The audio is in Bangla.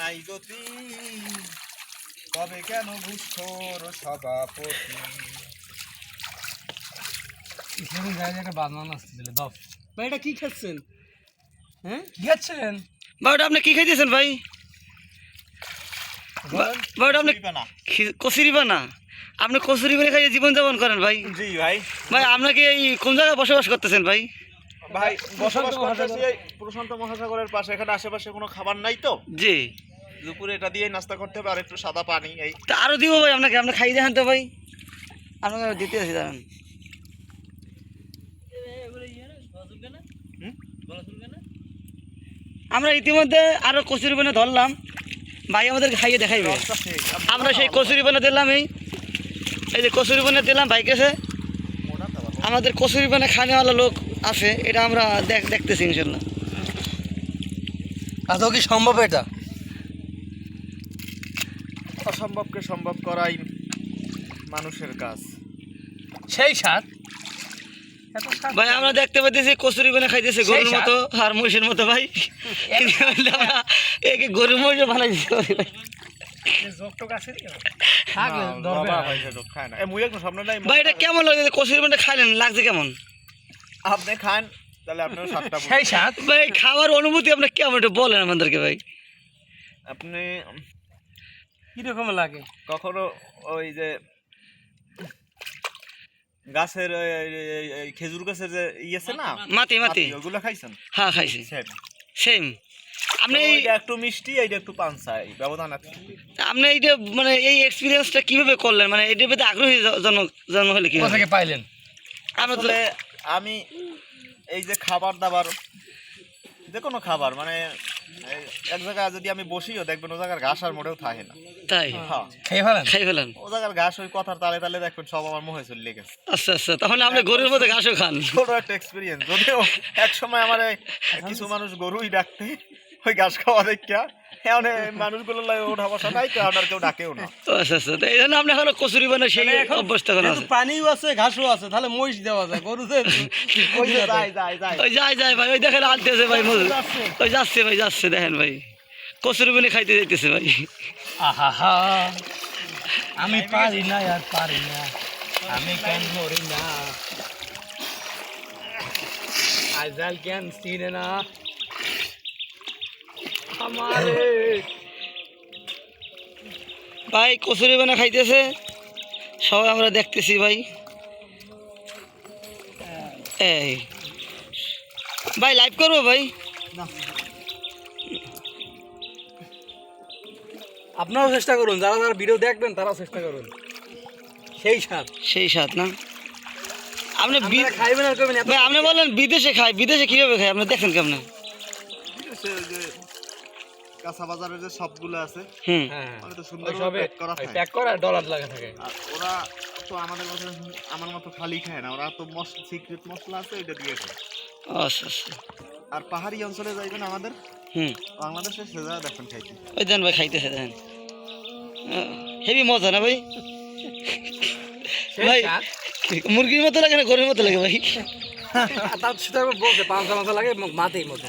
নাই গতি তবে কেন সভাপতি? সেদিন গায়ে একটা আসতেছিল দপ ভাই এটা কি খাচ্ছেন? হ্যাঁ? কি খাচ্ছেন? ভাই ওটা আপনি কি খাইতেছেন ভাই? ভাই ওটা আপনি না কচুরি বানা আপনি কচুরি বানা খাইয়ে জীবন যাপন করেন ভাই। জি ভাই। ভাই আপনাকে এই কোন জায়গায় বসবাস করতেছেন ভাই? ভাই প্রশান্ত মহাসাগরের পাশে। এখানে আশেপাশে কোনো খাবার নাই তো? জি। দুপুরে এটা দিয়ে নাস্তা করতে হবে আর একটু সাদা পানি এই। তা আরও দিব ভাই আপনাকে আপনি খাই দেখান তো ভাই। আপনাকে দিতে আছি দাঁড়ান? আমরা ইতিমধ্যে আরও কচুরি বানা ধরলাম। ভাই আমাদেরকে খাইয়ে দেখাইবে। আমরা সেই কচুরি বানা দিলাম এই। এই যে কচুরি বানা দিলাম ভাই কাছে। আমাদের কচুরি বানা খানেওয়ালা লোক আছে এটা আমরা দেখ দেখতেছি ইনশাল্লাহ। আদৌ কি সম্ভব এটা? অসম্ভবকে সম্ভব করাই মানুষের কাজ। সেই সাত ভাই আমরা দেখতে পাইতেছি কচুরি বানা খাইতেছে গরুর মতো আর মহিষের মতো ভাই। একে গরুর মহিষ বানাই দিতে পারি ভাই। এটা কেমন লাগে? কচুরি বানা খাইলেন লাগছে কেমন? আপনি খান তাহলে আপনার সাতটা সেই স্বাদ। ভাই খাওয়ার অনুভূতি আপনার কেমন এটা বলেন আমাদেরকে ভাই। আপনি কীরকম লাগে? কখনো ওই যে গাছের খেজুর গাছের যে ই আছে না? মাতি মাতি ওগুলো খাইছেন? হ্যাঁ খাইছি। সেম আপনি একটু মিষ্টি এইটা একটু পানসা এই ব্যবধান আছে। আপনি এইটা মানে এই এক্সপিরিয়েন্সটা কীভাবে করলেন? মানে এটার প্রতি আগ্রহী জ- জন্ম হলে কি কোথা থেকে পাইলেন? আসলে আমি এই যে খাবার দাবার যে কোনো খাবার মানে এক জায়গায় যদি আমি বসিও দেখবেন ও জায়গার ঘাস আর মোটেও থাকে না। তাই? হ্যাঁ। খেয়ে ফেলেন? খেয়ে ফেলেন? ও জায়গার ঘাস ওই কথার তালে তালে দেখবেন সব আমার মুখে চলে গেছে। আচ্ছা আচ্ছা তাহলে আপনি গরুর মধ্যে ঘাসও খান। ছোট একটা এক্সপিরিয়েন্স যদিও এক সময় আমার কিছু মানুষ গরুই ডাকতে ওই ঘাস খাওয়া দেখা এখন মানুষগুলো লাগে ওঠা বসা নাই তো আর কেউ ডাকেও না। আচ্ছা আচ্ছা। এই জন্য আপনি এখনও কচুরি বানা সেই অভ্যস্ত এখন আছে। পানিও আছে ঘাসও আছে তাহলে মহিষ দেওয়া যায় গরুদের ওই যায়। যায় যায় ওই যাই যাই ভাই ওই দেখেন আনতেছে ভাই ওই যাচ্ছে ভাই যাচ্ছে দেখেন ভাই। কচুরি বানা খাইতে যাইতেছে ভাই। আহা আমি পারি না আর পারি না। আমি কেন মরি না? আজকাল কেন চিনে না। ভাই কচুরি বানা খাইতেছে। সবাই আমরা দেখতেছি ভাই। এই। ভাই লাইভ করব ভাই? আপনারাও চেষ্টা করুন যারা যারা ভিডিও দেখবেন তারাও চেষ্টা করুন। সেই স্বাদ। সেই স্বাদ না? আপনি খাইবেন আর করবেন আপনি বললেন বিদেশে খাই বিদেশে কীভাবে খাই? আপনি দেখেন কেমন? কাঁচা বাজারের যে সবগুলো আছে হুম। হ্যাঁ। মানে সুন্দর প্যাক করা থাকে। প্যাক করা ডলার লাগা থাকে। আর ওরা তো আমাদের মতো আমার মতো খালি খায় না। ওরা তো মশলা সিক্রেট মশলা আছে ওইটা দিয়ে খায়। আচ্ছা আচ্ছা। আর পাহাড়ি অঞ্চলে যাইবেন আমাদের? হুম। বাংলাদেশে সে জায়গা দেখেন খাইতে। ওই দেন ভাই খাইতেছে দেখেন হেভি মজা না ভাই? ভাই মুরগির মতো লাগে না গরুর মতো লাগে ভাই? তার সেটা বলছে পাঁচটা মাথা লাগে মাথায় মতো